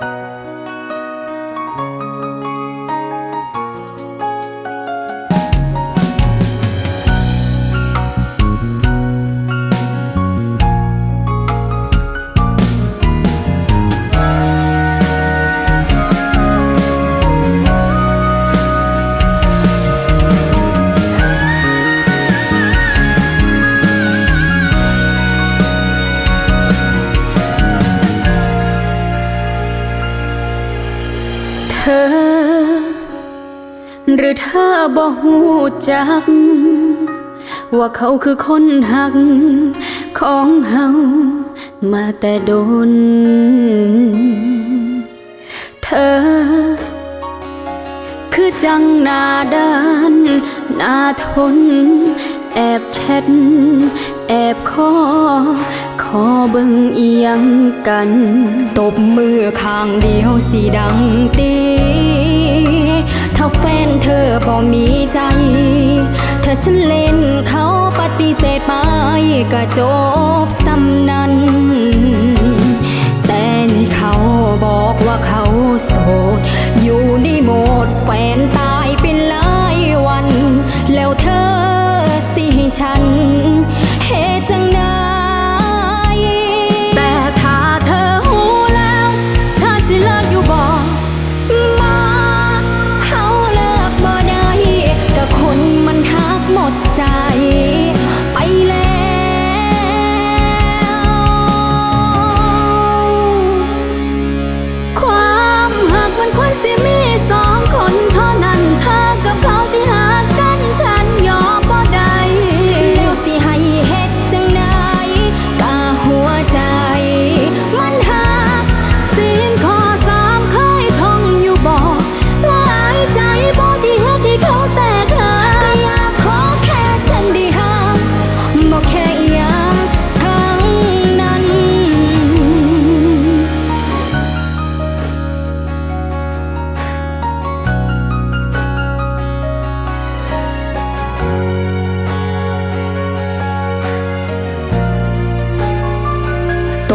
เธอ หรือเธอบ่หูจัก ว่าเขาคือคนหัก ของเฮามาแต่โดน เธอ คือจังนาด้านนาทน แอบแชทแอบคอ ขอเบิ่งเอียงกัน ตบมือข้างเดียวสีดังตี ถ้าแฟนเธอบ่มีใจ ถ้าฉันเล่นเขาปฏิเสธไปก็จบซะ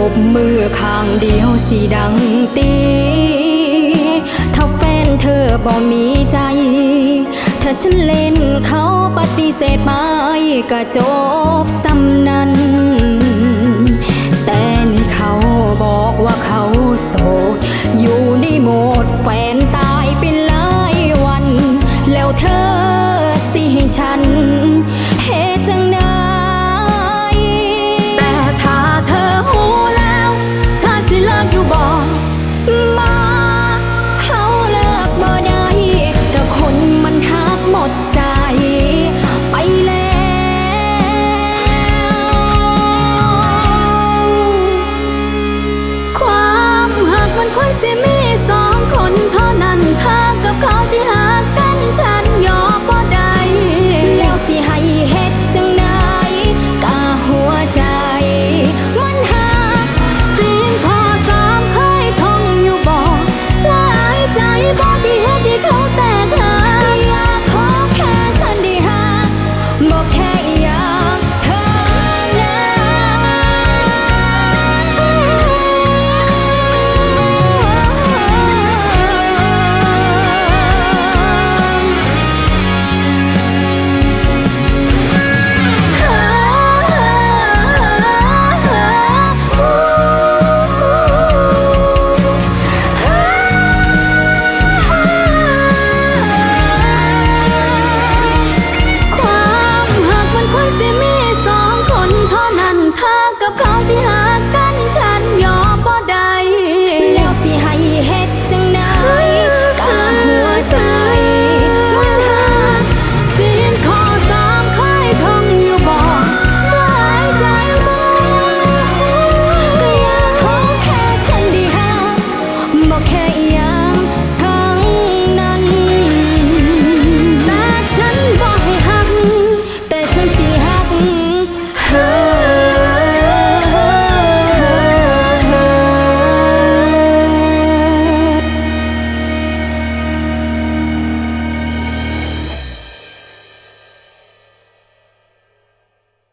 บมือข้างเดียวสีดังตี ถ้าแฟนเธอบ่มีใจ ถ้าฉันเล่นเขาปฏิเสธไปก็จบสำนันแต่นี่เขาบอกว่าเขาโสด อยู่ในโหมดแฟนตายเป็นหลายวัน แล้วเธอสิให้ฉัน คว